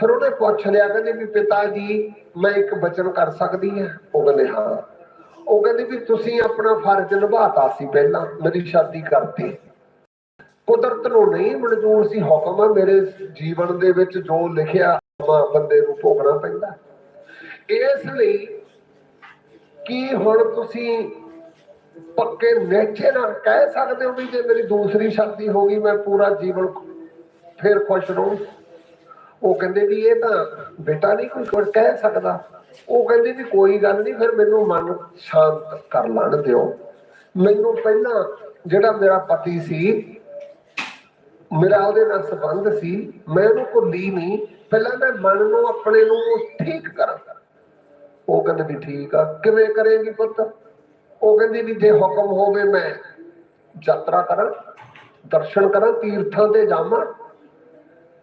ਫਿਰ ਉਹਨੇ ਪੁੱਛ ਲਿਆ, ਕਹਿੰਦੀ ਵੀ ਪਿਤਾ ਜੀ, ਮੈਂ ਇੱਕ ਬਚਨ ਕਰ ਸਕਦੀ ਹਾਂ? ਉਹ ਕਹਿੰਦੇ, ਹਾਂ। ਉਹ ਕਹਿੰਦੀ ਵੀ ਤੁਸੀਂ ਆਪਣਾ ਫਰਜ਼ ਨਿਭਾਤਾ ਸੀ ਪਹਿਲਾਂ, ਮੇਰੀ ਸ਼ਾਦੀ ਕਰਤੀ। ਕੁਦਰਤ ਨੂੰ ਨਹੀਂ ਮਨਜ਼ੂਰ ਸੀ ਹੁਕਮ ਆ ਮੇਰੇ ਜੀਵਨ ਦੇ ਵਿੱਚ ਜੋ ਲਿਖਿਆ ਬੰਦੇ ਨੂੰ ਭੋਗਣਾ ਪੈਂਦਾ। ਇਸ ਲਈ ਕੀ ਹੁਣ ਤੁਸੀਂ ਪੱਕੇ ਨੇਚੇ ਨਾਲ ਕਹਿ ਸਕਦੇ ਹੋ ਵੀ ਜੇ ਮੇਰੀ ਦੂਸਰੀ ਸ਼ਾਦੀ ਹੋ ਗਈ, ਮੈਂ ਪੂਰਾ ਜੀਵਨ ਫਿਰ ਖੁਸ਼ ਰਹੂੰ? ਉਹ ਕਹਿੰਦੇ ਵੀ ਇਹ ਤਾਂ ਬੇਟਾ ਨਹੀਂ ਕੋਈ ਕੁਝ ਕਹਿ ਸਕਦਾ। ਉਹ ਕਹਿੰਦੇ ਵੀ ਕੋਈ ਗੱਲ ਨਹੀਂ, ਫਿਰ ਮੈਨੂੰ ਮਨ ਸ਼ਾਂਤ ਕਰ ਲੈਣ ਦਿਓ। ਮੈਨੂੰ ਪਹਿਲਾਂ ਜਿਹੜਾ ਮੇਰਾ ਪਤੀ ਸੀ, ਮੇਰਾ ਉਹਦੇ ਨਾਲ ਸੰਬੰਧ ਸੀ, ਮੈਂ ਉਹਨੂੰ ਭੁੱਲੀ ਨਹੀਂ। ਪਹਿਲਾਂ ਮੈਂ ਮਨ ਨੂੰ ਆਪਣੇ ਨੂੰ ਠੀਕ ਕਰਾਂ। ਉਹ ਕਹਿੰਦੇ ਵੀ ਠੀਕ ਆ, ਕਿਵੇਂ ਕਰੇਗੀ ਪੁੱਤ? ਉਹ ਕਹਿੰਦੀ ਵੀ ਜੇ ਹੁਕਮ ਹੋਵੇ ਮੈਂ ਯਾਤਰਾ ਕਰਾਂ, ਦਰਸ਼ਨ ਕਰਾਂ, ਤੀਰਥਾਂ ਤੇ ਜਾਵਾਂ।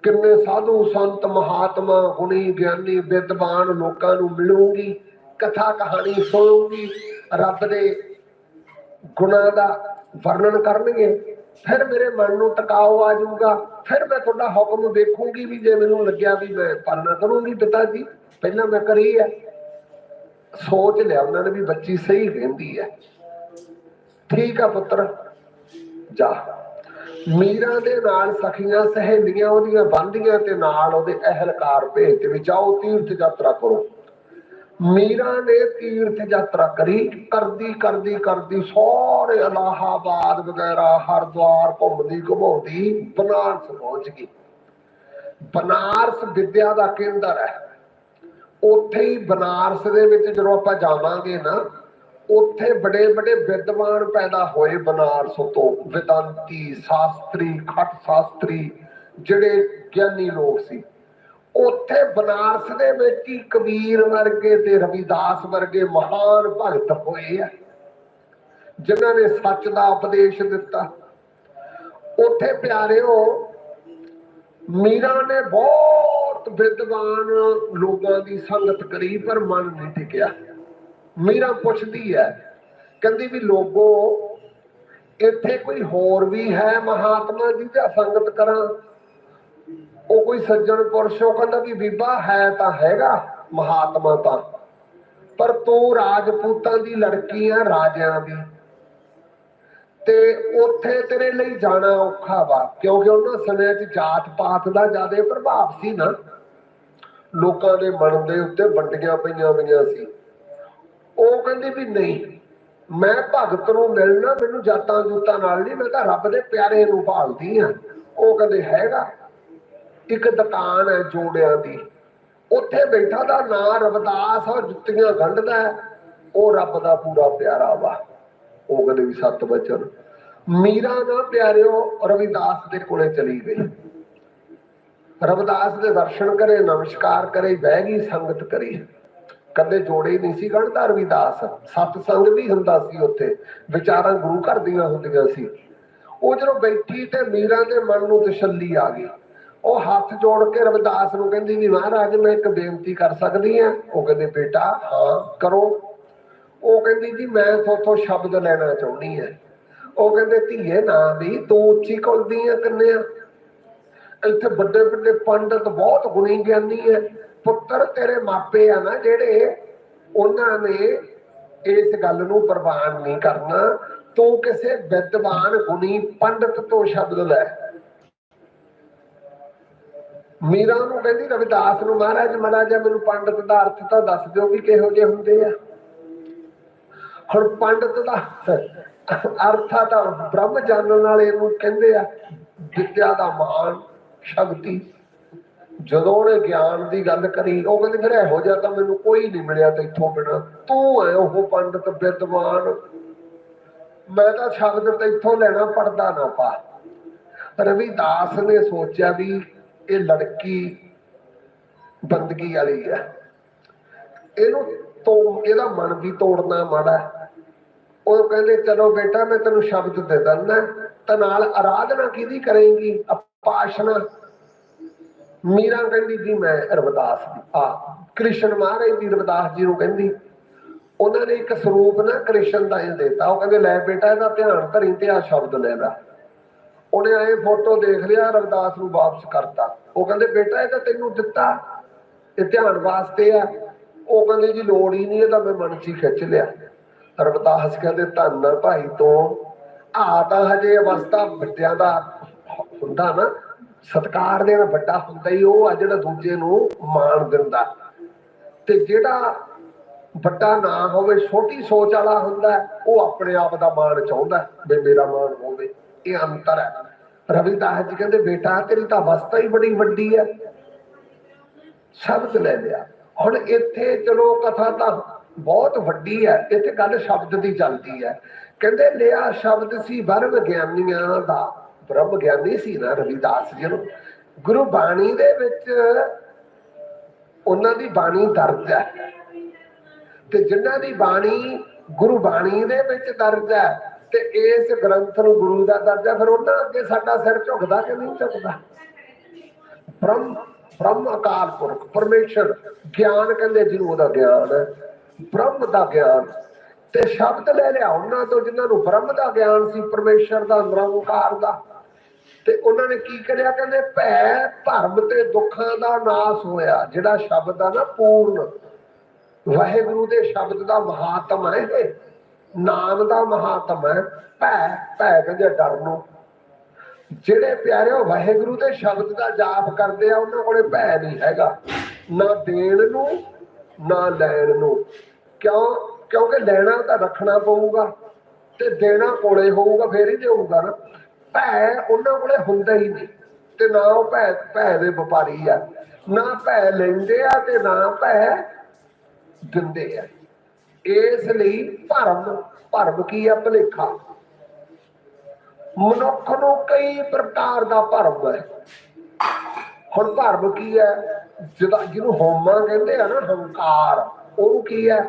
ਕਿੰਨੇ ਸਾਧੂ ਸੰਤ ਮਹਾਤਮਾ ਗੁਣੀ ਗਿਆਨੀ ਵਿਦਵਾਨ ਲੋਕਾਂ ਨੂੰ ਮਿਲੂਗੀ, ਕਥਾ ਕਹਾਣੀ ਸੁਣੂਗੀ, ਰੱਬ ਦੇ ਗੁਣਾਂ ਦਾ ਵਰਣਨ ਕਰਨਗੇ। ਫਿਰ ਮੇਰੇ ਮਨ ਨੂੰ ਟਿਕਾਓ ਆ ਜਾਊਗਾ। ਫਿਰ ਮੈਂ ਤੁਹਾਡਾ ਹੁਕਮ ਦੇਖੂੰਗੀ ਵੀ ਜੇ ਮੈਨੂੰ ਲੱਗਿਆ ਵੀ ਮੈਂ ਪਾਲਣਾ ਕਰੂੰਗੀ ਪਿਤਾ ਜੀ ਪਹਿਲਾਂ ਮੈਂ ਕਰੀ ਹੈ ਸੋਚ ਲਿਆ ਉਹਨਾਂ ਨੇ ਵੀ ਬੱਚੀ ਸਹੀ ਕਹਿੰਦੀ ਹੈ। ਠੀਕ ਆ ਪੁੱਤਰ, ਜਾ। ਮੀਰਾਂ ਦੇ ਨਾਲ ਸਖੀਆਂ ਸਹੇਲੀਆਂ ਉਹਦੀਆਂ ਬੰਦੀਆਂ ਤੇ ਨਾਲ ਉਹਦੇ ਅਹਲਕਾਰ ਭੇਜ ਤੇ ਜਾਓ, ਤੀਰਥ ਯਾਤਰਾ ਕਰੋ। ਮੀਰਾ ਨੇ ਤੀਰਥ ਯਾਤਰਾ ਕਰੀ, ਕਰਦੀ ਕਰਦੀ ਕਰਦੀ ਸਾਰੇ ਇਲਾਹਾਬਾਦ ਵਗੈਰਾ, ਹਰਦੁਆਰ, ਘੁੰਮਦੀ, ਘੁਮਾਉਂਦੀ, ਬਨਾਰਸ ਪਹੁੰਚ ਗਈ। ਬਨਾਰਸ ਵਿਦਿਆ ਦਾ ਕੇਂਦਰ ਹੈ। ਉੱਥੇ ਹੀ ਬਨਾਰਸ ਦੇ ਵਿੱਚ ਜਦੋਂ ਆਪਾਂ ਜਾਵਾਂਗੇ ਨਾ ਉੱਥੇ ਬੜੇ ਬੜੇ ਵਿਦਵਾਨ ਪੈਦਾ ਹੋਏ ਬਨਾਰਸ ਤੋਂ, ਵਿਦਾਂਤੀ ਸ਼ਾਸਤਰੀ, ਖਟ ਸ਼ਾਸਤਰੀ, ਜਿਹੜੇ ਗਿਆਨੀ ਲੋਕ ਸੀ। ਉੱਥੇ ਬਨਾਰਸ ਦੇ ਵਿੱਚ ਹੀ ਕਬੀਰ ਵਰਗੇ ਤੇ ਰਵਿਦਾਸ ਵਰਗੇ ਮਹਾਨ ਭਗਤ ਹੋਏ ਆ, ਜਿਨ੍ਹਾਂ ਨੇ ਸੱਚ ਦਾ ਉਪਦੇਸ਼ ਦਿੱਤਾ। ਉੱਥੇ ਪਿਆਰਿਓ, ਮੀਰਾ ਨੇ ਬਹੁਤ ਵਿਦਵਾਨ ਲੋਕਾਂ ਦੀ ਸੰਗਤ ਕਰੀ, ਪਰ ਮਨ ਨਹੀਂ ਟਿਕਿਆ। ਮੀਰਾ ਪੁੱਛਦੀ ਹੈ। ਕਹਿੰਦੀ ਵੀ ਲੋਗੋ, ਇੱਥੇ ਕੋਈ ਹੋਰ ਵੀ ਹੈ ਮਹਾਤਮਾ ਜੀ ਦਾ ਸੰਗਤ ਕਰਾਂ? ਉਹ ਕੋਈ ਸੱਜਣ ਪੁਰਸ਼, ਉਹ ਕਹਿੰਦਾ ਵੀ ਬੀਬਾ ਹੈ ਤਾਂ ਹੈਗਾ ਮਹਾਤਮਾ ਤਾਂ। ਪਰ ਤੂੰ ਰਾਜਪੂਤਾਂ ਦੀ ਲੜਕੀ ਆ, ਰਾਜਿਆਂ ਦੀ। ਤੇ ਉੱਥੇ ਤੇਰੇ ਲਈ ਜਾਣਾ ਔਖਾ ਵਾ, ਕਿਉਂਕਿ ਉਹਨਾਂ ਸਮੇਂ 'ਚ ਜਾਤ ਪਾਤ ਦਾ ਜ਼ਿਆਦਾ ਪ੍ਰਭਾਵ ਸੀ ਨਾ। ਲੋਕਾਂ ਦੇ ਮਨ ਦੇ ਉੱਤੇ ਵੰਡੀਆਂ ਪਈਆਂ ਹੋਈਆਂ ਸੀ। ਉਹ ਕਹਿੰਦੀ ਵੀ ਨਹੀਂ, ਮੈਂ ਭਗਤ ਨੂੰ ਮਿਲਣਾ, ਮੈਨੂੰ ਜਾਤਾਂ ਜੂਤਾਂ ਨਾਲ ਨਹੀਂ, ਮੈਂ ਤਾਂ ਰੱਬ ਦੇ ਪਿਆਰੇ ਨੂੰ ਭਾਲਦੀ ਆ ਉਹ ਕਹਿੰਦੇ ਹੈਗਾ, ਇੱਕ ਦੁਕਾਨ ਹੈ ਜੋੜਿਆਂ ਦੀ। ਉੱਥੇ ਬੈਠਾ ਦਾ ਨਾਂ ਰਵਿਦਾਸ ਆ ਜੁੱਤੀਆਂ ਗੰਢਦਾ ਉਹ ਰੱਬ ਦਾ ਪੂਰਾ ਪਿਆਰਾ ਵਾ। ਉਹ ਕਹਿੰਦੇ ਵੀ ਸੱਤ ਬਚਨ। ਮੀਰਾ ਨਾ ਪਿਆਰਿਓ, ਰਵਿਦਾਸ ਦੇ ਕੋਲੇ ਚਲੀ ਗਈ। ਰਵਿਦਾਸ ਦੇ ਦਰਸ਼ਨ ਕਰੇ, ਨਮਸਕਾਰ ਕਰੇ, ਬਹਿ ਗਈ, ਸੰਗਤ ਕਰੀ। ਕਦੇ ਜੋੜੇ ਨਹੀਂ ਸੀ ਗਣਦਾ ਰਵਿਦਾਸ ਸਤ ਸੰਗ ਵੀ ਹੁੰਦਾ ਸੀ ਉੱਥੇ, ਵਿਚਾਰਾਂ ਗੁਰੂ ਘਰ ਦੀਆਂ ਹੁੰਦੀਆਂ ਸੀ। ਉਹ ਜਦੋਂ ਬੈਠੀ ਤੇ ਮੀਰਾ ਦੇ ਮਨ ਨੂੰ ਤਸੱਲੀ ਆ ਗਈ। ਉਹ ਹੱਥ ਜੋੜ ਕੇ ਰਵਿਦਾਸ ਨੂੰ ਕਹਿੰਦੀ, ਵੀ ਮਹਾਰਾਜ, ਮੈਂ ਇੱਕ ਬੇਨਤੀ ਕਰ ਸਕਦੀ ਆ ਉਹ ਕਹਿੰਦੇ, ਬੇਟਾ, ਹਾਂ, ਕਰੋ। ਉਹ ਕਹਿੰਦੀ, ਜੀ, ਮੈਂ ਤੁਹਾਥੋਂ ਸ਼ਬਦ ਲੈਣਾ ਚਾਹੁੰਦੀ ਆ ਉਹ ਕਹਿੰਦੇ, ਧੀਏ, ਨਾ ਵੀ, ਤੂੰ ਉੱਚੀ ਕੁਲਦੀ ਆ ਕੰਨਿਆ। ਇੱਥੇ ਵੱਡੇ ਵੱਡੇ ਪੰਡਤ ਬਹੁਤ ਗੁਣੀ ਗਿਆਨੀ ਹੈ। ਪੁੱਤਰ ਤੇਰੇ ਮਾਪੇ ਆ ਨਾ ਜਿਹੜੇ ਉਹਨਾਂ ਨੇ ਇਸ ਗੱਲ ਨੂੰ ਪ੍ਰਵਾਨ ਨਹੀਂ ਕਰਨਾ, ਤੂੰ ਕਿਸੇ ਵਿਦਵਾਨ, ਗੁਣੀ, ਪੰਡਤ ਤੋਂ ਸ਼ਬਦ ਲੈ। ਮੀਰਾ ਨੂੰ ਕਹਿੰਦੀ, ਰਵਿਦਾਸ ਨੂੰ, ਮਹਾਰਾਜ ਮੜਾ ਮੈਨੂੰ ਪੰਡਤ ਦਾ ਅਰਥ ਤਾਂ ਦੱਸ ਦਿਓ ਵੀ ਕਿਹੋ ਜਿਹੇ ਹੁੰਦੇ ਆ। ਹੁਣ ਪੰਡਤ ਦਾ ਅਰਥ ਆ ਤਾਂ ਬ੍ਰਹਮ ਜਾਣਨ ਵਾਲੇ ਨੂੰ ਕਹਿੰਦੇ ਆ, ਵਿਦਿਆ ਦਾ ਮਾਨ, ਸ਼ਕਤੀ। ਜਦੋਂ ਉਹਨੇ ਗਿਆਨ ਦੀ ਗੱਲ ਕਰੀ, ਉਹ ਕਹਿੰਦੇ, ਫਿਰ ਇਹੋ ਜਿਹਾ ਤਾਂ ਮੈਨੂੰ ਕੋਈ ਨਹੀਂ ਮਿਲਿਆ ਤੇ ਬਿਨਾ। ਤੂੰ ਐ, ਉਹ ਪੰਡਤ ਵਿਦਵਾਨ। ਮੈਂ ਤਾਂ ਸ਼ਬਦ ਤੇ ਲੈਣਾ ਪੜਦਾ ਨਾ ਪਾ। ਰਵਿਦਾਸ ਨੇ ਸੋਚਿਆ ਵੀ ਇਹ ਲੜਕੀ ਬੰਦਗੀ ਵਾਲੀ ਹੈ। ਇਹਨੂੰ ਤੋਂ ਇਹਦਾ ਮਨ ਵੀ ਤੋੜਨਾ ਮਾੜਾ ਉਹ ਕਹਿੰਦੇ, ਚਲੋ ਬੇਟਾ, ਮੈਂ ਤੈਨੂੰ ਸ਼ਬਦ ਦੇ ਦਿੰਦਾ। ਤੇ ਨਾਲ ਆਰਾਧਨਾ ਕਿਹਦੀ ਕਰੇਂਗੀ? ਉਪਾਸ਼ਨਾ ਮੀਰਾ ਕਹਿੰਦੀ, ਜੀ, ਮੈਂ ਰਵਿਦਾਸ ਦੀ, ਆ, ਕ੍ਰਿਸ਼ਨ ਮਹਾਰਾਜ ਦੀ ਰਵਿਦਾਸ ਜੀ ਨੂੰ ਕਹਿੰਦੀ, ਉਹਨਾਂ ਨੇ ਇੱਕ ਸਰੂਪ ਨਾ ਕ੍ਰਿਸ਼ਨ ਦਾ ਇਹ ਦਿੱਤਾ। ਉਹ ਕਹਿੰਦੇ, ਲੈ ਬੇਟਾ, ਇਹਦਾ ਧਿਆਨ ਧਰੀ ਤੇ ਆ ਸ਼ਬਦ ਲੈ ਲੈ। ਉਹਨੇ ਆਏ ਫੋਟੋ ਦੇਖ ਲਿਆ, ਰਵਿਦਾਸ ਨੂੰ ਵਾਪਸ ਕਰਤਾ। ਉਹ ਕਹਿੰਦੇ, ਬੇਟਾ, ਇਹ ਤਾਂ ਤੈਨੂੰ ਦਿੱਤਾ। ਇਹ ਧਿਆਨ ਵਾਸਤੇ ਆ। ਉਹ ਕਹਿੰਦੇ, ਜੀ, ਲੋੜ ਹੀ ਨਹੀਂ ਇਹਦਾ ਮੈਂ ਮਨ 'ਚ ਹੀ ਖਿੱਚ ਲਿਆ। ਰਵਿਦਾਸ ਕਹਿੰਦੇ, ਧੰਨ ਭਾਈ ਤੋਂ। ਆ ਤਾਂ ਹਜੇ ਅਵਸਥਾ ਬੱਚਿਆਂ ਦਾ ਹੁੰਦਾ ਨਾ ਸਤਕਾਰ ਦੇਣਾ ਵੱਡਾ ਹੁੰਦਾ ਹੀ ਉਹ ਆ ਜਿਹੜਾ ਦੂਜੇ ਨੂੰ ਮਾਣ ਦਿੰਦਾ। ਤੇ ਜਿਹੜਾ ਵੱਡਾ ਨਾ ਹੋਵੇ, ਛੋਟੀ ਸੋਚ ਵਾਲਾ ਹੁੰਦਾ, ਉਹ ਆਪਣੇ ਆਪ ਦਾ ਮਾਣ ਚਾਹੁੰਦਾ ਵੀ ਮੇਰਾ ਮਾਣ ਹੋਵੇ। ਇਹ ਅੰਤਰ ਹੈ। ਰਵਿਦਾਸ ਜੀ ਕਹਿੰਦੇ, ਬੇਟਾ, ਤੇਰੀ ਤਾਂ ਅਵਸਥਾ ਹੀ ਬੜੀ ਵੱਡੀ ਹੈ। ਸ਼ਬਦ ਲੈ ਲਿਆ। ਹੁਣ ਇੱਥੇ ਚਲੋ ਕਥਾ ਤਾਂ ਬਹੁਤ ਵੱਡੀ ਹੈ, ਇੱਥੇ ਗੱਲ ਸ਼ਬਦ ਦੀ ਚੱਲਦੀ ਹੈ। ਕਹਿੰਦੇ, ਲਿਆ ਸ਼ਬਦ ਸੀ ਬਰ ਵਿਗਿਆਨੀਆਂ ਦਾ। ਬ੍ਰਹਮ ਗਿਆਨੀ ਸੀ ਨਾ ਰਵਿਦਾਸ ਜੀ ਨੂੰ, ਗੁਰੂ ਬਾਣੀ ਦੇ ਵਿੱਚ ਉਹਨਾਂ ਦੀ ਬਾਣੀ ਦਰਜ ਹੈ। ਤੇ ਜਿਨ੍ਹਾਂ ਦੀ ਬਾਣੀ ਗੁਰੂ ਬਾਣੀ ਦੇ ਵਿੱਚ ਦਰਜ ਹੈ, ਤੇ ਇਸ ਗ੍ਰੰਥ ਨੂੰ ਗੁਰੂ ਦਾ ਦਰਜਾ ਫਿਰ ਉਹਨਾਂ ਅੱਗੇ ਸਾਡਾ ਸਿਰ ਝੁਕਦਾ ਕਿ ਨਹੀਂ ਝੁਕਦਾ? ਬ੍ਰਹਮ ਬ੍ਰਹਮ ਅਕਾਲ ਪੁਰਖ, ਪਰਮੇਸ਼ਰ, ਗਿਆਨ ਕਹਿੰਦੇ ਜਿਹਨੂੰ ਉਹਦਾ ਗਿਆਨ ਹੈ, ਬ੍ਰਹਮ ਦਾ ਗਿਆਨ। ਤੇ ਸ਼ਬਦ ਲੈ ਲਿਆ, ਉਹਨਾਂ ਤੋਂ ਜਿਨ੍ਹਾਂ ਨੂੰ ਬ੍ਰਹਮ ਦਾ ਗਿਆਨ ਸੀ, ਪਰਮੇਸ਼ਰ ਦਾ, ਨਿਰੰਕਾਰ ਦਾ। ਤੇ ਉਹਨਾਂ ਨੇ ਕੀ ਕਰਿਆ? ਕਹਿੰਦੇ, ਭੈ, ਧਰਮ ਤੇ ਦੁੱਖਾਂ ਦਾ ਨਾਸ ਹੋਇਆ, ਜਿਹੜਾ ਸ਼ਬਦ ਆ ਨਾ ਪੂਰਨ। ਵਾਹਿਗੁਰੂ ਦੇ ਸ਼ਬਦ ਦਾ ਮਹਾਤਮ ਹੈ ਇਹ। ਨਾਮ ਦਾ ਮਹਾਤਮ ਹੈ ਭੈ ਭੈ ਕਹਿੰਦੇ ਡਰ ਨੂੰ। ਜਿਹੜੇ ਪਿਆਰਿਓ ਵਾਹਿਗੁਰੂ ਦੇ ਸ਼ਬਦ ਦਾ ਜਾਪ ਕਰਦੇ ਆ, ਉਹਨਾਂ ਕੋਲੇ ਭੈ ਨਹੀਂ ਹੈਗਾ। ਨਾ ਦੇਣ ਨੂੰ, ਨਾ ਲੈਣ ਨੂੰ। ਕਿਉਂ? ਕਿਉਂਕਿ ਲੈਣਾ ਤਾਂ ਰੱਖਣਾ ਪਊਗਾ ਤੇ ਦੇਣਾ ਕੋਲੇ ਹੋਊਗਾ, ਫੇਰ ਹੀ ਦੇਊਗਾ ਨਾ। ਭੈ ਉਹਨਾਂ ਕੋਲੇ ਹੁੰਦਾ ਹੀ ਨਹੀਂ ਤੇ ਨਾ ਉਹ ਭੈ ਭੈ ਦੇ ਵਪਾਰੀ ਆ, ਨਾ ਭੈ ਲੈਂਦੇ ਆ ਤੇ ਨਾ ਭੈ ਦਿੰਦੇ ਆ। ਇਸ ਲਈ ਭਰਮ ਭਰਮ ਕੀ ਆ ਭਲੇਖਾ? ਮਨੁੱਖ ਨੂੰ ਕਈ ਪ੍ਰਕਾਰ ਦਾ ਭਰਮ ਹੈ। ਹੁਣ ਭਰਮ ਕੀ ਹੈ? ਜਿਹਦਾ, ਜਿਹਨੂੰ ਹੋਮਾ ਕਹਿੰਦੇ ਆ ਨਾ, ਹੰਕਾਰ, ਉਹ ਕੀ ਹੈ?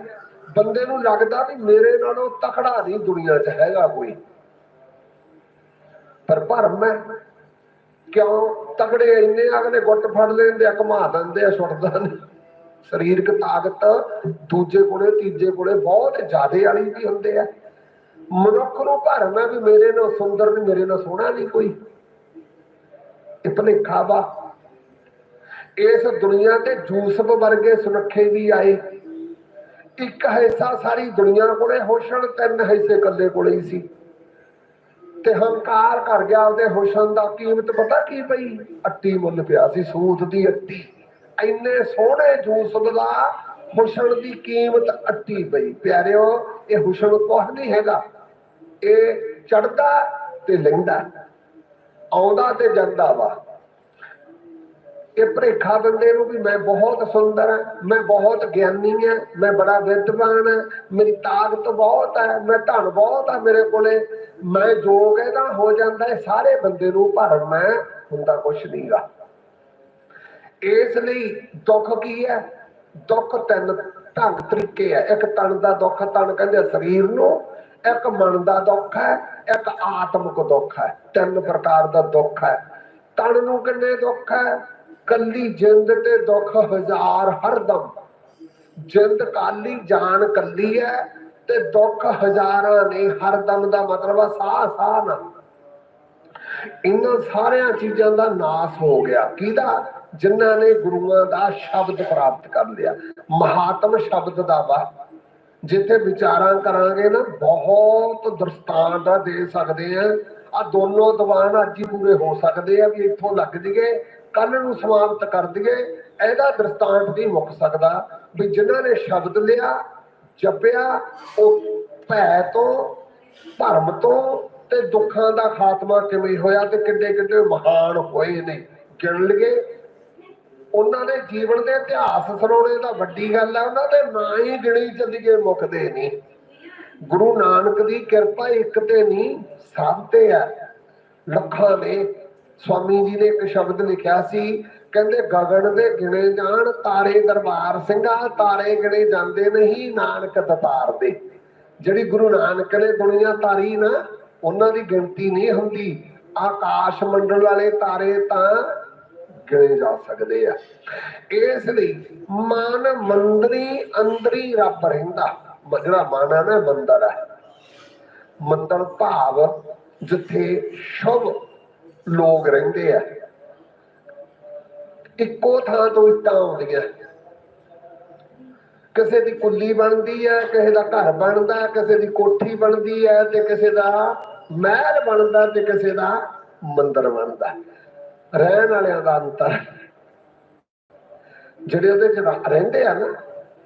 ਬੰਦੇ ਨੂੰ ਲੱਗਦਾ ਵੀ ਮੇਰੇ ਨਾਲੋਂ ਤਕੜਾ ਨਹੀਂ ਦੁਨੀਆ 'ਚ ਹੈਗਾ ਕੋਈ। ਪਰ ਭਰਮ ਹੈ। ਕਿਉਂ? ਤਕੜੇ ਇੰਨੇ ਅਗਲੇ ਗੁੱਟ ਫੜ ਲੈਂਦੇ ਆ, ਘੁਮਾ ਦਿੰਦੇ ਆ, ਸੁੱਟਦਾ ਨਹੀਂ ਸਰੀਰਕ ਤਾਕਤ ਦੂਜੇ ਕੋਲੇ, ਤੀਜੇ ਕੋਲੇ ਬਹੁਤ ਜ਼ਿਆਦੇ ਵਾਲੀ ਵੀ ਹੁੰਦੇ ਆ। ਮਨੁੱਖ ਨੂੰ ਭਰਮ ਹੈ ਵੀ ਮੇਰੇ ਨਾਲ ਸੁੰਦਰ ਨਹੀਂ ਮੇਰੇ ਨਾਲ ਸੋਹਣਾ ਨਹੀਂ ਕੋਈ। ਇਹ ਭਲੇਖਾ ਵਾ। ਇਸ ਦੁਨੀਆ ਤੇ ਜੂਸਫ ਵਰਗੇ ਸੁਨੱਖੇ ਵੀ ਆਏ। ਇੱਕ ਹਿੱਸਾ ਸਾਰੀ ਦੁਨੀਆ ਕੋਲੇ, ਹੋਸ਼ਣ ਤਿੰਨ ਹਿੱਸੇ ਇਕੱਲੇ ਕੋਲੇ ਹੀ ਸੀ। ਤੇ ਹੰਕਾਰ ਕਰ ਗਿਆ, ਉਹਦੇ ਹੁਸਨ ਦਾ ਕੀਮਤ ਪਤਾ ਕੀ ਪਈ? ਅੱਟੀ ਮੁੱਲ ਪਿਆ ਸੀ, ਸੂਤ ਦੀ ਅੱਟੀ। ਇੰਨੇ ਸੋਹਣੇ ਜੂਸ ਦਾ ਹੁਸਨ ਦੀ ਕੀਮਤ ਅੱਟੀ ਪਈ। ਪਿਆਰਿਓ, ਇਹ ਹੁਸਨ ਕੁਝ ਨਹੀਂ ਹੈਗਾ। ਇਹ ਚੜਦਾ ਤੇ ਲੈਂਦਾ, ਆਉਂਦਾ ਤੇ ਜਾਂਦਾ ਵਾ। ਇਹ ਭਰੇਖਾ ਬੰਦੇ ਨੂੰ ਵੀ ਮੈਂ ਬਹੁਤ ਸੁੰਦਰ ਹਾਂ, ਮੈਂ ਬਹੁਤ ਗਿਆਨੀ ਹਾਂ, ਮੈਂ ਬੜਾ ਵਿਦਵਾਨ ਹਾਂ, ਮੇਰੀ ਤਾਕਤ ਬਹੁਤ ਹੈ, ਮੈਂ ਧਨ ਬਹੁਤ ਹੈ ਮੇਰੇ ਕੋਲੇ। ਮੈਂ ਜੋ ਕਹਿੰਦਾ ਹੋ ਜਾਂਦਾ ਹੈ, ਸਾਰੇ ਬੰਦੇ ਨੂੰ ਭਰਮ ਹੈ ਹੁੰਦਾ ਕੁਛ ਨਹੀਂਗਾ। ਇਸ ਲਈ ਦੁੱਖ ਕੀ ਹੈ? ਦੁੱਖ ਤਿੰਨ ਢੰਗ ਤਰੀਕੇ ਹੈ। ਇੱਕ ਤਨ ਦਾ ਦੁੱਖ, ਤਨ ਕਹਿੰਦੇ ਸਰੀਰ ਨੂੰ। ਇੱਕ ਮਨ ਦਾ ਦੁੱਖ ਹੈ, ਇੱਕ ਆਤਮਿਕ ਦੁੱਖ ਹੈ। ਤਿੰਨ ਪ੍ਰਕਾਰ ਦਾ ਦੁੱਖ ਹੈ। ਤਨ ਨੂੰ ਕਿੰਨੇ ਦੁੱਖ ਹੈ? ਕੱਲੀ ਜਿੰਦ ਤੇ ਦੁੱਖ ਹਜ਼ਾਰ ਹਰਦਮ। ਜਿੰਦ ਕਾਲੀ ਜਾਨ ਕੱਲੀ ਹੈ ਤੇ ਦੁੱਖ ਹਜ਼ਾਰਾਂ ਨੇ ਹਰਦਮ ਦਾ ਮਤਲਬ ਆ ਸਾਹ ਸਾਹ ਨਾ ਇਹਨਾਂ ਸਾਰਿਆਂ ਚੀਜ਼ਾਂ ਦਾ ਨਾਸ ਹੋ ਗਿਆ। ਕਿਹਦਾ? ਜਿਨ੍ਹਾਂ ਨੇ ਗੁਰੂਆਂ ਦਾ ਸ਼ਬਦ ਪ੍ਰਾਪਤ ਕਰ ਲਿਆ। ਮਹਾਤਮ ਸ਼ਬਦ ਦਾ ਵਾ। ਜਿੱਥੇ ਵਿਚਾਰਾਂ ਕਰਾਂਗੇ ਨਾ, ਬਹੁਤ ਦਰਸਤਾਂਤ ਦਾ ਦੇ ਸਕਦੇ ਆ। ਆ ਦੋਨੋਂ ਦੀਵਾਨ ਅੱਜ ਹੀ ਪੂਰੇ ਹੋ ਸਕਦੇ ਆ ਵੀ ਇੱਥੋਂ ਲੱਗ ਜੀਏ ਕੱਲ ਨੂੰ ਸਮਾਪਤ ਕਰ ਦਈਏ ਇਹਦਾ ਦਰਸਤਾਂਤ ਨਹੀਂ ਮੁੱਕ ਸਕਦਾ ਵੀ ਜਿਨ੍ਹਾਂ ਨੇ ਸ਼ਬਦ ਲਿਆ, ਜਪਿਆ, ਉਹ ਭੈ ਤੋਂ ਭਰਮ ਤੋਂ ਤੇ ਦੁੱਖਾਂ ਦਾ ਖਾਤਮਾ ਕਿਵੇਂ ਹੋਇਆ ਤੇ ਕਿੱਡੇ ਕਿੱਡੇ ਮਹਾਨ ਹੋਏ ਨੇ, ਗਿਣ ਲਈਏ। ਉਹਨਾਂ ਦੇ ਜੀਵਨ ਦੇ ਇਤਿਹਾਸ ਸੁਣਾਉਣੇ ਤਾਂ ਵੱਡੀ ਗੱਲ ਹੈ ਉਹਨਾਂ ਦੇ ਨਾਂ ਹੀ ਗਿਣੀ ਚੱਲੀਏ ਮੁੱਕਦੇ ਨਹੀਂ। ਗੁਰੂ ਨਾਨਕ ਦੀ ਕਿਰਪਾ ਇੱਕ ਤੇ ਨਹੀਂ, ਸਭ ਤੇ ਹੈ। ਲੱਖਾਂ ਨੇ ਸਵਾਮੀ ਜੀ ਨੇ ਇੱਕ ਸ਼ਬਦ ਲਿਖਿਆ ਸੀ, ਕਹਿੰਦੇ, ਗਗਨ ਦੇ ਗਿਣੇ ਜਾਣ, ਤਾਰੇ ਦਰਬਾਰ ਸਿੰਘਾ, ਤਾਰੇ ਗਿਣੇ ਜਾਂਦੇ ਨਹੀਂ, ਨਾਨਕ ਦਤਾਰ ਦੇ। ਜਿਹੜੀ ਗੁਰੂ ਨਾਨਕ ਨੇ ਦੁਨੀਆ ਤਾਰੀ ਨਾ, ਉਹਨਾਂ ਦੀ ਗਿਣਤੀ ਨਹੀਂ ਹੁੰਦੀ। ਆਕਾਸ਼ ਮੰਡਲ ਵਾਲੇ ਤਾਰੇ ਤਾਂ ਗਿਣੇ ਜਾ ਸਕਦੇ ਆ। ਇਸ ਲਈ ਮਨ ਮੰਦਰੀ ਅੰਦਰੀ ਰੱਬ ਰਹਿੰਦਾ। ਜਿਹੜਾ ਮਨ ਹੈ ਨਾ ਮੰਦਰ ਹੈ। ਮੰਦਰ ਭਾਵ ਜਿੱਥੇ ਸ਼ੁਭ ਲੋਕ ਰਹਿੰਦੇ ਆ। ਇੱਕੋ ਥਾਂ ਤੋਂ ਇੱਟਾਂ ਆਉਂਦੀਆਂ। ਕਿਸੇ ਦੀ ਕੁੱਲੀ ਬਣਦੀ ਹੈ ਕਿਸੇ ਦਾ ਘਰ ਬਣਦਾ, ਕਿਸੇ ਦੀ ਕੋਠੀ ਬਣਦੀ ਹੈ ਤੇ ਕਿਸੇ ਦਾ ਮਹਿਲ ਬਣਦਾ ਤੇ ਕਿਸੇ ਦਾ ਮੰਦਿਰ ਬਣਦਾ। ਰਹਿਣ ਵਾਲਿਆਂ ਦਾ ਅੰਤਰ। ਜਿਹੜੇ ਉਹਦੇ ਚ ਰਹਿੰਦੇ ਆ ਨਾ,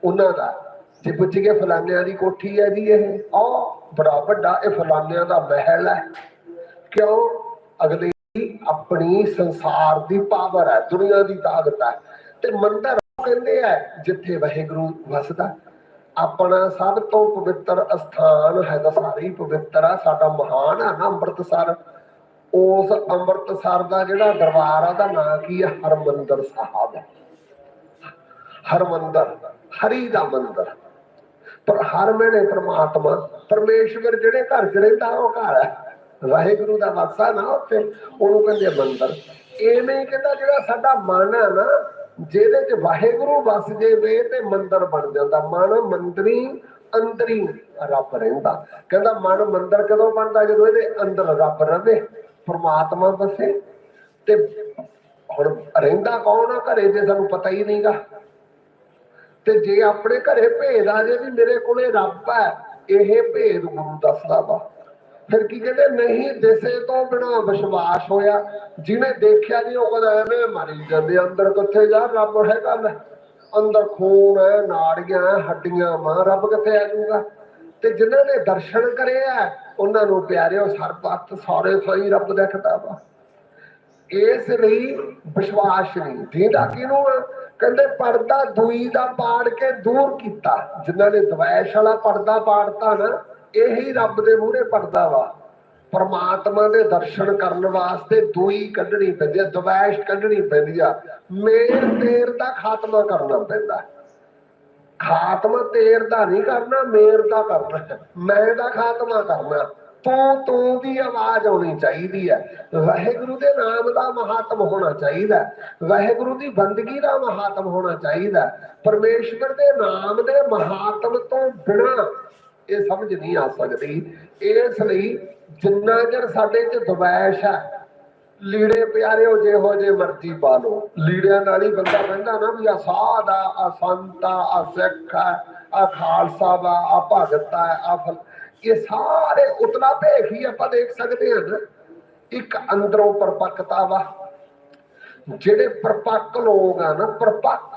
ਉਹਨਾਂ ਦਾ ਜੇ ਪੁੱਛ ਕੇ ਫਲਾਨਿਆਂ ਦੀ ਕੋਠੀ ਹੈ ਜੀ ਇਹ? ਆ ਬੜਾ ਵੱਡਾ ਇਹ ਫਲਾਨਿਆਂ ਦਾ ਮਹਿਲ ਹੈ। ਕਿਉਂ? ਅਗਲੇ ਦੀ ਆਪਣੀ ਸੰਸਾਰ ਦੀ ਪਾਵਰ ਹੈ, ਦੁਨੀਆ ਦੀ ਤਾਕਤ ਹੈ। ਤੇ ਮੰਦਰ ਕਹਿੰਦੇ ਆ, ਜਿੱਥੇ ਵਾਹਿਗੁਰੂ ਵਸਦਾ। ਆਪਣਾ ਸਭ ਤੋਂ ਪਵਿੱਤਰ ਅਸਥਾਨ ਹੈ ਤਾਂ ਸਾਰੇ ਹੀ ਪਵਿੱਤਰ ਆ, ਸਾਡਾ ਮਹਾਨ ਹੈ ਨਾ ਅੰਮ੍ਰਿਤਸਰ। ਉਸ ਅੰਮ੍ਰਿਤਸਰ ਦਾ ਜਿਹੜਾ ਦਰਬਾਰ ਆ ਦਾ ਨਾਂ ਕੀ ਹੈ ਹਰਮੰਦਰ ਸਾਹਿਬ। ਹਰਮੰਦਰ, ਹਰੀ ਦਾ ਮੰਦਰ। ਪਰ ਹਰ ਮੈਨੇ ਪ੍ਰਮਾਤਮਾ, ਪਰਮੇਸ਼ਵਰ ਜਿਹੜੇ ਘਰ ਚ ਰਹਿੰਦਾ, ਉਹ ਘਰ ਹੈ। ਵਾਹਿਗੁਰੂ ਦਾ ਵਾਸਾ ਨਾ ਉੱਥੇ, ਉਹਨੂੰ ਕਹਿੰਦੇ ਮੰਦਰ। ਐਵੇਂ ਕਹਿੰਦਾ ਜਿਹੜਾ ਸਾਡਾ ਮਨ ਹੈ ਨਾ, ਜਿਹਦੇ ਚ ਵਾਹਿਗੁਰੂ ਵਸ ਜਾਵੇ ਤੇ ਮੰਦਰ ਬਣ ਜਾਂਦਾ। ਮਨ ਮੰਦਰੀ, ਅੰਦਰੀ ਰੱਬ ਰਹਿੰਦਾ। ਕਹਿੰਦਾ ਮਨ ਮੰਦਰ ਕਦੋਂ ਬਣਦਾ? ਜਦੋਂ ਇਹਦੇ ਅੰਦਰ ਰੱਬ ਰਵੇ, ਪ੍ਰਮਾਤਮਾ ਵਸੇ। ਤੇ ਹੁਣ ਰਹਿੰਦਾ ਕੌਣ ਆ ਘਰੇ ਜੇ ਸਾਨੂੰ ਪਤਾ ਹੀ ਨਹੀਂਗਾ? ਤੇ ਜੇ ਆਪਣੇ ਘਰੇ ਭੇਦ ਆ ਜੇ ਵੀ ਮੇਰੇ ਕੋਲੇ ਰੱਬ ਹੈ ਇਹ ਭੇਦ ਗੁਰੂ ਦੱਸਦਾ ਵਾ। ਫਿਰ ਕੀ ਕਹਿੰਦੇ ਨਹੀਂ ਦਿਸੇ ਤੋਂ ਬਿਨਾ ਵਿਸ਼ਵਾਸ ਹੋਇਆ। ਜਿਹਨੇ ਦੇਖਿਆ ਨਹੀਂ ਉਹ ਕਹਿੰਦਾ ਐਵੇਂ ਮਰੀ ਜਾਂਦੇ ਅੰਦਰ ਕਿੱਥੇ ਜਾ ਰੱਬ ਹੈਗਾ ਲੈ ਅੰਦਰ ਖੂਨ ਹੈ ਨਾੜੀਆਂ ਹੈ, ਹੱਡੀਆਂ ਮਾਂ ਰੱਬ ਕਿੱਥੇ ਆ ਜਾਊਗਾ? ਤੇ ਜਿਨ੍ਹਾਂ ਨੇ ਦਰਸ਼ਨ ਕਰੇ ਆ ਉਹਨਾਂ ਨੂੰ ਪਿਆਰਿਓ ਸਰਬੱਤ ਸਾਰੇ ਸਹੀ ਰੱਬ ਦਿਖਦਾ ਵਾ ਇਸ ਲਈ ਵਿਸ਼ਵਾਸ ਨਹੀਂ। ਜਿਹਦਾ ਕਿਨੂੰ ਕਹਿੰਦੇ ਪਰਦਾ ਦੂਈ ਦਾ ਪਾੜ ਕੇ ਦੂਰ ਕੀਤਾ। ਜਿਨ੍ਹਾਂ ਨੇ ਦਵੈਸ਼ ਵਾਲਾ ਪਰਦਾ ਪਾੜਤਾ ਨਾ, ਇਹੀ ਰੱਬ ਦੇ ਮੂਹਰੇ ਪਰਦਾ ਵਾ। ਪਰਮਾਤਮਾ ਦੇ ਦਰਸ਼ਨ ਕਰਨ ਵਾਸਤੇ ਦੂਈ ਕੱਢਣੀ ਪੈਂਦੀ ਆ, ਦਵੈਸ਼ ਕੱਢਣੀ ਪੈਂਦੀ ਆ। ਮੇਰ ਤੇਰ ਦਾ ਖਾਤਮਾ ਕਰਨਾ ਪੈਂਦਾ। ਖਾਤਮਾ ਤੇਰ ਦਾ ਨਹੀਂ ਕਰਨਾ, ਮੇਰ ਦਾ ਕਰਨਾ। ਮੈਂ ਦਾ ਖਾਤਮਾ ਕਰਨਾ। ਤੂੰ ਤੂੰ ਦੀ ਆਵਾਜ਼ ਆਉਣੀ ਚਾਹੀਦੀ ਹੈ। ਵਾਹਿਗੁਰੂ ਦੇ ਨਾਮ ਦਾ ਮਹਾਤਮ ਹੋਣਾ ਚਾਹੀਦਾ ਵਾਹਿਗੁਰੂ ਦੀ ਬੰਦਗੀ ਦਾ ਮਹਾਤਮ ਹੋਣਾ ਚਾਹੀਦਾ ਪਰਮੇਸ਼ਵਰ ਦੇ ਨਾਮ ਦੇ ਮਹਾਤਮ ਤੋਂ ਬਿਨਾ ਇਹ ਸਮਝ ਨਹੀਂ ਆ ਸਕਦੀ। ਇਸ ਲਈ ਜਿੰਨਾ ਚਿਰ ਸਾਡੇ ਚ ਦਵੈਸ਼ ਹੈ, ਲੀੜੇ ਪਿਆਰਿਓ ਜਿਹੋ ਜੇ ਮਰਜ਼ੀ ਪਾ ਲਓ। ਲੀੜਿਆਂ ਨਾਲ ਹੀ ਬੰਦਾ ਕਹਿੰਦਾ ਨਾ ਵੀ ਆ ਸਾਧ ਆ ਆ ਸੰਤ ਆ ਸਿੱਖ ਆ ਖਾਲਸਾ ਵਾ ਆ ਭਗਤ ਆ ਆ ਫਲ ਇਹ ਸਾਰੇ ਉਤਲਾ ਭੇਖ ਹੀ ਆਪਾਂ ਦੇਖ ਸਕਦੇ ਹਾਂ ਇੱਕ ਅੰਦਰੋਂ ਪਰਪੱਕਤਾ ਵਾ। ਜਿਹੜੇ ਪਰਪੱਕ ਲੋਕ ਆ ਨਾ, ਪਰਪੱਕ।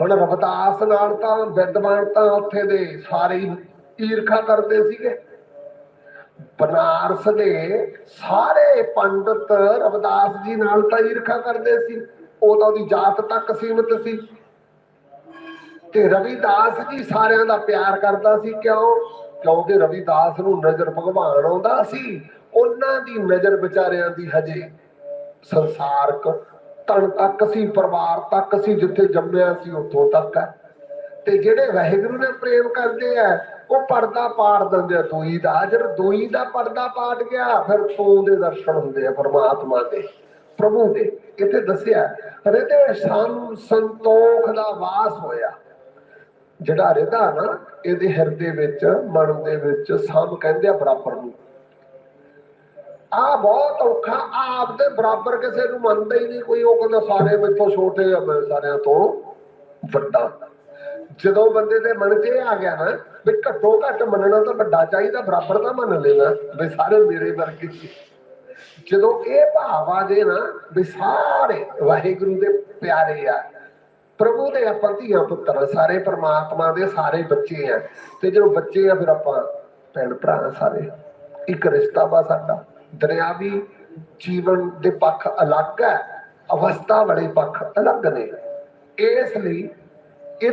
ਹੁਣ ਰਵਿਦਾਸ ਨਾਲ ਤਾਂ ਵਿਦਵਾਨ ਤਾਂ ਉੱਥੇ ਦੇ ਸਾਰੇ ਈਰਖਾ ਕਰਦੇ ਸੀਗੇ। ਬਨਾਰਸ ਦੇ ਸਾਰੇ ਪੰਡਤ ਰਵਦਾਸ ਜੀ ਨਾਲ ਤਾਂ ਈਰਖਾ ਕਰਦੇ ਸੀ। ਉਹ ਤਾਂ ਉਹਦੀ ਜਾਤ ਤੱਕ ਸੀਮਿਤ ਸੀ। ਤੇ ਰਵਿਦਾਸ ਜੀ ਸਾਰਿਆਂ ਦਾ ਪਿਆਰ ਕਰਦਾ ਸੀ, ਕਿਉਂ? ਕਿਉਂਕਿ ਰਵਿਦਾਸ ਨੂੰ ਨਜ਼ਰ ਭਗਵਾਨ ਆਉਂਦਾ ਸੀ। ਉਹਨਾਂ ਦੀ ਨਜ਼ਰ ਵਿਚਾਰਿਆਂ ਦੀ ਹਜੇ ਸੰਸਾਰਕ ਤਨ ਤੱਕ ਸੀ, ਪਰਿਵਾਰ ਤੱਕ ਸੀ, ਜਿੱਥੇ ਜੰਮਿਆ ਸੀ, ਉੱਥੋਂ ਤੱਕ ਹੈ। ਤੇ ਜਿਹੜੇ ਵਾਹਿਗੁਰੂ ਨੇ ਪ੍ਰੇਮ ਕਰਦੇ ਆ, ਉਹ ਪਰਦਾ ਪਾੜ ਦਿੰਦੇ ਆ, ਦੋਈ ਦਾ। ਜਦ ਦੋਈ ਦਾ ਪਰਦਾ ਪਾੜ ਗਿਆ, ਫਿਰ ਤੂੰ ਦੇ ਦਰਸ਼ਨ ਹੁੰਦੇ ਆ, ਪਰਮਾਤਮਾ ਦੇ, ਪ੍ਰਭੂ ਦੇ। ਇੱਥੇ ਦੱਸਿਆ ਹਿਰਦੇ ਸਾਨੂੰ ਸੰਤੋਖ ਦਾ ਵਾਸ ਹੋਇਆ। ਜਿਹੜਾ ਹਿਰਦਾ ਨਾ, ਇਹਦੇ ਹਿਰਦੇ ਵਿੱਚ, ਮਨ ਦੇ ਵਿੱਚ ਸਭ ਕਹਿੰਦੇ ਆ ਬਰਾਬਰ ਨੂੰ ਆ ਬਹੁਤ ਔਖਾ, ਆਪ ਦੇ ਬਰਾਬਰ ਕਿਸੇ ਨੂੰ ਮੰਨਦਾ ਹੀ ਨਹੀਂ, ਕੋਈ ਉਹ ਕਹਿੰਦਾ ਸਾਰੇ ਮੈਥੋਂ ਛੋਟੇ ਆ, ਮੈਂ ਸਾਰਿਆਂ ਤੋਂ ਵੱਡਾ ਜਦੋਂ ਬੰਦੇ ਦੇ ਮਨ 'ਚ ਇਹ ਆ ਗਿਆ ਨਾ, ਵੀ ਘੱਟੋ ਘੱਟ ਮੰਨਣਾ ਤਾਂ ਵੱਡਾ ਚਾਹੀਦਾ, ਬਰਾਬਰ ਤਾਂ ਮੰਨ ਲੈਣਾ, ਵੀ ਸਾਰੇ ਮੇਰੇ ਵਰਗੇ ਹੀ। ਜਦੋਂ ਇਹ ਭਾਵ ਆ ਜੇ ਨਾ, ਵੀ ਸਾਰੇ ਵਾਹਿਗੁਰੂ ਦੇ ਪਿਆਰੇ ਆ ਪ੍ਰਭੂ ਦੇ ਆਪਾਂ ਧੀਆਂ ਪੁੱਤਰ ਸਾਰੇ ਪ੍ਰਮਾਤਮਾ ਦੇ ਸਾਰੇ ਬੱਚੇ ਆ। ਤੇ ਜਦੋਂ ਬੱਚੇ ਆ, ਫਿਰ ਆਪਾਂ ਭੈਣ ਭਰਾ ਸਾਰੇ। ਇੱਕ ਰਿਸ਼ਤਾ ਵਾ ਸਾਡਾ। ਦਰਿਆਵੀ ਜੀਵਨ ਦੇ ਪੱਖ ਅਲੱਗ ਹੈ, ਅਵਸਥਾ ਵਾਲੇ ਪੱਖ ਅਲੱਗ ਨੇ। ਇਸ ਲਈ ਇਹ